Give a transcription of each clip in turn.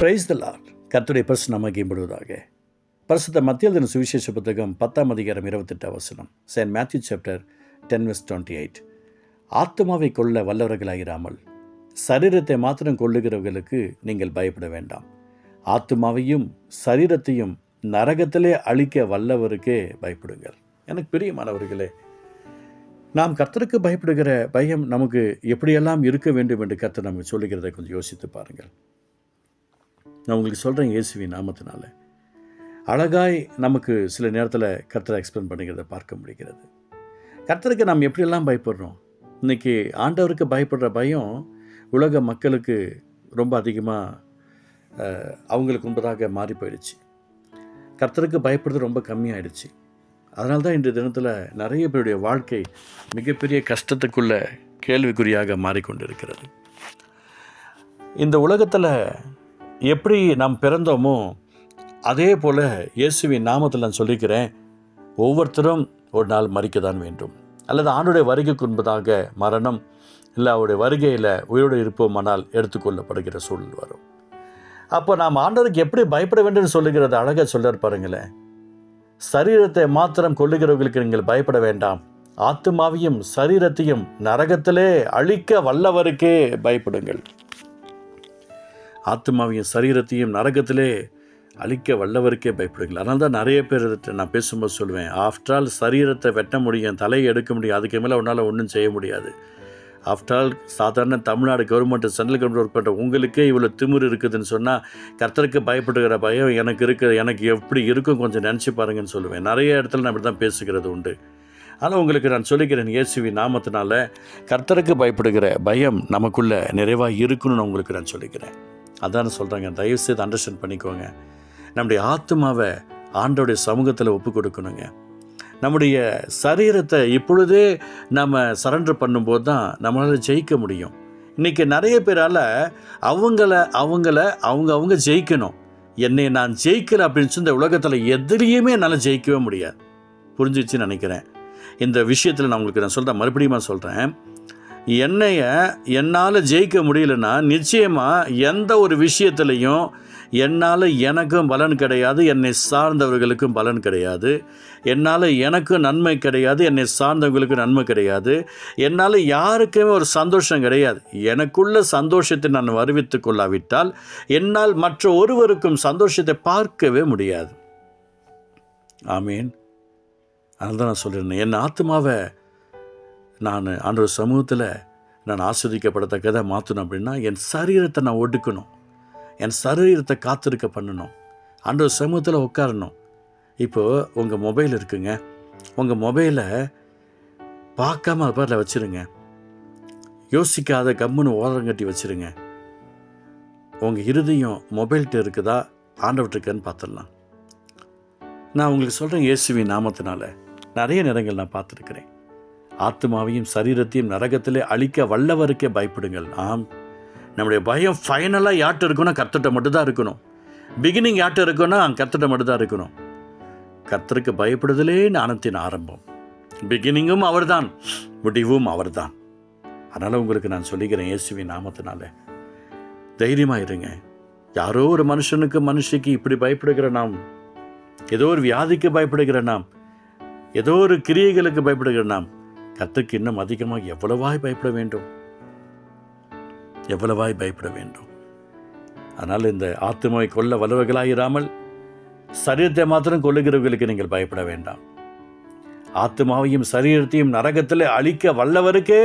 Praise the Lord கர்த்தருடைய பரிசு மகிம்படுவதாக பரிசுத்த மத்திய தின சுவிசேஷ புத்தகம் பத்தாம் அதிகாரம் இருபத்தெட்டு அவசனம் saint Matthew chapter ten verse twenty eight. ஆத்மாவை கொள்ள வல்லவர்களாயிராமல் சரீரத்தை மாத்திரம் கொள்ளுகிறவர்களுக்கு நீங்கள் பயப்பட வேண்டாம். ஆத்மாவையும் சரீரத்தையும் நரகத்திலே அழிக்க வல்லவருக்கே பயப்படுங்கள். எனக்கு பிரியமானவர்களே நாம் கர்த்தருக்கு பயப்படுகிற பயம் நமக்கு எப்படியெல்லாம் இருக்க வேண்டும் என்று கர்த்தர் நமக்கு சொல்லுகிறதை கொஞ்சம் யோசித்து பாருங்கள். நான் உங்களுக்கு சொல்கிறேன் இயேசுவி நாமத்தினால. அழகாய் நமக்கு சில நேரத்தில் கர்த்தரை எக்ஸ்பிளைன் பண்ணிக்கிறத பார்க்க முடிகிறது. கர்த்தருக்கு நாம் எப்படியெல்லாம் பயப்படுறோம்? இன்றைக்கி ஆண்டவருக்கு பயப்படுற பயம் உலக மக்களுக்கு ரொம்ப அதிகமாக அவங்களுக்கு உண்பதாக மாறி போயிடுச்சு. கர்த்தருக்கு பயப்படுறது ரொம்ப கம்மியாயிடுச்சு. அதனால தான் இன்றைய தினத்தில் நிறைய பேருடைய வாழ்க்கை மிகப்பெரிய கஷ்டத்துக்குள்ள கேள்விக்குறியாக மாறிக்கொண்டு இருக்கிறது இந்த உலகத்தில் எப்படி நாம் பிறந்தோமோ அதே போல் இயேசுவின் நாமத்தில் நான் சொல்லிக்கிறேன் ஒவ்வொருத்தரும் ஒரு நாள் மறிக்க தான் வேண்டும். அல்லது ஆண்டுடைய வருகைக்கு முன்பதாக மரணம் இல்லை அவருடைய வருகையில் உயிரோடு இருப்போமானால் எடுத்துக்கொள்ளப்படுகிற சூழல் வரும். அப்போ நாம் ஆண்டவருக்கு எப்படி பயப்பட வேண்டும் சொல்லுகிறது அழகாக சொல்றார் பாருங்களேன். சரீரத்தை மாத்திரம் கொள்ளுகிறவர்களுக்கு நீங்கள் பயப்பட வேண்டாம். ஆத்மாவையும் சரீரத்தையும் நரகத்திலே அழிக்க வல்லவருக்கே பயப்படுங்கள். ஆத்மாவையும் சரீரத்தையும் நரகத்திலே அழிக்க வல்லவருக்கே பயப்படுங்கள். அதனால தான் நிறைய பேர் நான் பேசும்போது சொல்லுவேன் ஆஃப்டர் ஆல் சரீரத்தை வெட்ட முடியும் தலையை எடுக்க முடியும் அதுக்கு மேலே உன்னால் ஒன்றும் செய்ய முடியாது. ஆஃப்டர் ஆல் சாதாரண Tamil Nadu government central government work பண்ணுற உங்களுக்கே இவ்வளோ திமிர் இருக்குதுன்னு சொன்னால் கர்த்தருக்கு பயப்படுகிற பயம் எனக்கு இருக்க எனக்கு எப்படி இருக்கும் கொஞ்சம் நினச்சி பாருங்கன்னு சொல்லுவேன். நிறைய இடத்துல நான் இப்படி தான் பேசுகிறது உண்டு. ஆனால் உங்களுக்கு நான் சொல்லிக்கிறேன் இயேசுவி நாமத்தினால கர்த்தருக்கு பயப்படுகிற பயம் நமக்குள்ளே நிறைவாக இருக்கணும்னு உங்களுக்கு நான் சொல்லிக்கிறேன். அதான் சொல்கிறாங்க தயவுசெய்து அண்டர்ஸ்டாண்ட் பண்ணிக்கோங்க. நம்முடைய ஆத்மாவை ஆண்டோடைய சமூகத்தில் ஒப்பு கொடுக்கணுங்க. நம்முடைய சரீரத்தை இப்பொழுதே நம்ம சரண்டர் பண்ணும்போது தான் நம்மளால் ஜெயிக்க முடியும். இன்றைக்கி நிறைய பேரால் அவங்கள அவங்கள அவங்க அவங்க ஜெயிக்கணும். என்னை நான் ஜெயிக்கிறேன் அப்படின்னு சொல்லி இந்த உலகத்தில் எதுலேயுமே என்னால் ஜெயிக்கவே முடியாது. புரிஞ்சிச்சுன்னு நினைக்கிறேன். இந்த விஷயத்தில் நான் உங்களுக்கு நான் சொல்கிறேன் மறுபடியும் சொல்கிறேன் என்னைய என்னால் ஜெயிக்க முடியலன்னா நிச்சயமாக எந்த ஒரு விஷயத்துலையும் என்னால் எனக்கும் பலன் கிடையாது என்னை சார்ந்தவர்களுக்கும் பலன் கிடையாது. என்னால் எனக்கும் நன்மை கிடையாது என்னை சார்ந்தவர்களுக்கும் நன்மை கிடையாது. என்னால் யாருக்குமே ஒரு சந்தோஷம் கிடையாது. எனக்குள்ள சந்தோஷத்தை நான் வருவித்து கொள்ளாவிட்டால் என்னால் மற்ற ஒருவருக்கும் சந்தோஷத்தை பார்க்கவே முடியாது. ஆமீன். அதனால் தான் நான் சொல்லியிருந்தேன் என் ஆத்மாவை நான் ஆண்டவர் சமூகத்தில் நான் ஆஸ்வதிக்கப்படத்தக்கதை மாற்றணும் அப்படின்னா என் சரீரத்தை நான் ஒடுக்கணும். என் சரீரத்தை காத்திருக்க பண்ணணும். ஆண்டவர் சமூகத்தில் உட்காரணும். இப்போது உங்கள் மொபைல் இருக்குங்க. உங்கள் மொபைலை பார்க்காம அது பாட்டில் வச்சுருங்க. யோசிக்காத கம்முன்னு ஓரம் கட்டி வச்சுருங்க. உங்கள் இருதயம் மொபைல்கிட்ட இருக்குதா? ஆண்டவற்றுக்குன்னு பார்த்துடலாம் நான் உங்களுக்கு சொல்கிறேன் இயேசுவின் நாமத்தினால. நிறைய நேரங்கள் நான் பார்த்துருக்குறேன். ஆத்மாவையும் சரீரத்தையும் நரகத்திலே அழிக்க வல்லவருக்கே பயப்படுங்கள். ஆம். நம்முடைய பயம் ஃபைனலாக யார்கிட்ட இருக்கணும் கர்த்தட்ட மட்டும்தான் இருக்கணும். பிகினிங் யார்கிட்ட இருக்கணும்னா கர்த்தட்ட மட்டும்தான் இருக்கணும். கர்த்தருக்கு பயப்படுதலே ஞானத்தின் ஆரம்பம். பிகினிங்கும் அவர்தான் முடிவும் அவர்தான். அதனால் உங்களுக்கு நான் சொல்லிக்கிறேன் இயேசுவின் நாமத்தினால. தைரியமாக இருங்க. யாரோ ஒரு மனுஷனுக்கு மனுஷிக்கு இப்படி பயப்படுகிற நாம் ஏதோ ஒரு வியாதிக்கு பயப்படுகிற நாம் ஏதோ ஒரு கிரியைகளுக்கு பயப்படுகிற நாம் கத்துக்கு இன்னும் அதிகமாக எவ்வளவாய் பயப்பட வேண்டும்? எவ்வளவாய் பயப்பட வேண்டும்? அதனால் இந்த ஆத்மாவை கொல்ல வல்லவர்களாயிராமல் சரீரத்தை மாத்திரம் கொள்ளுகிறவர்களுக்கு நீங்கள் பயப்பட வேண்டாம். ஆத்மாவையும் சரீரத்தையும் நரகத்தில் அழிக்க வல்லவருக்கே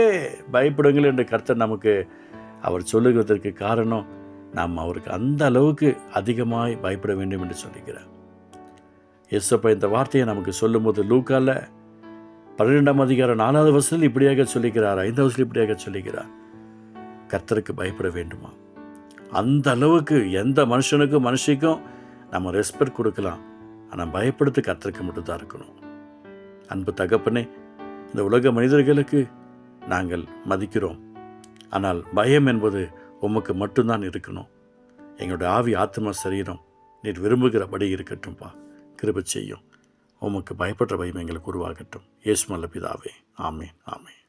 பயப்படுங்கள் என்று கர்த்தர் நமக்கு அவர் சொல்லுகிறதற்கு காரணம் நாம் அவருக்கு அந்த அளவுக்கு அதிகமாய் பயப்பட வேண்டும் என்று சொல்லுகிறார். எஸ்ஸப்பா இந்த வார்த்தையை நமக்கு சொல்லும்போது லூக்கால பன்னிரெண்டாம் அதிகாரம் நாலாவது வருஷத்தில் இப்படியாக சொல்லிக்கிறார் ஐந்தாவது வருஷத்தில் இப்படியாக சொல்லிக்கிறார் கர்த்தருக்கு பயப்பட வேண்டுமா? அந்த அளவுக்கு எந்த மனுஷனுக்கும் மனுஷிக்கும் நம்ம ரெஸ்பெக்ட் கொடுக்கலாம். ஆனால் பயப்படுத்து கர்த்தருக்கு மட்டும்தான் இருக்கணும். அன்பு தகப்பனே இந்த உலக மனிதர்களுக்கு நாங்கள் மதிக்கிறோம். ஆனால் பயம் என்பது உமக்கு மட்டும்தான் இருக்கணும். எங்களுடைய ஆவி ஆத்மா சரீரம் நீர் விரும்புகிறபடி இருக்கட்டும்ப்பா கிருப செய்யும். உமக்கு பயப்படுற பயம் எங்களுக்கு உருவாகட்டும். இயேசு மல்ல பிதாவே. ஆமேன் ஆமேன்.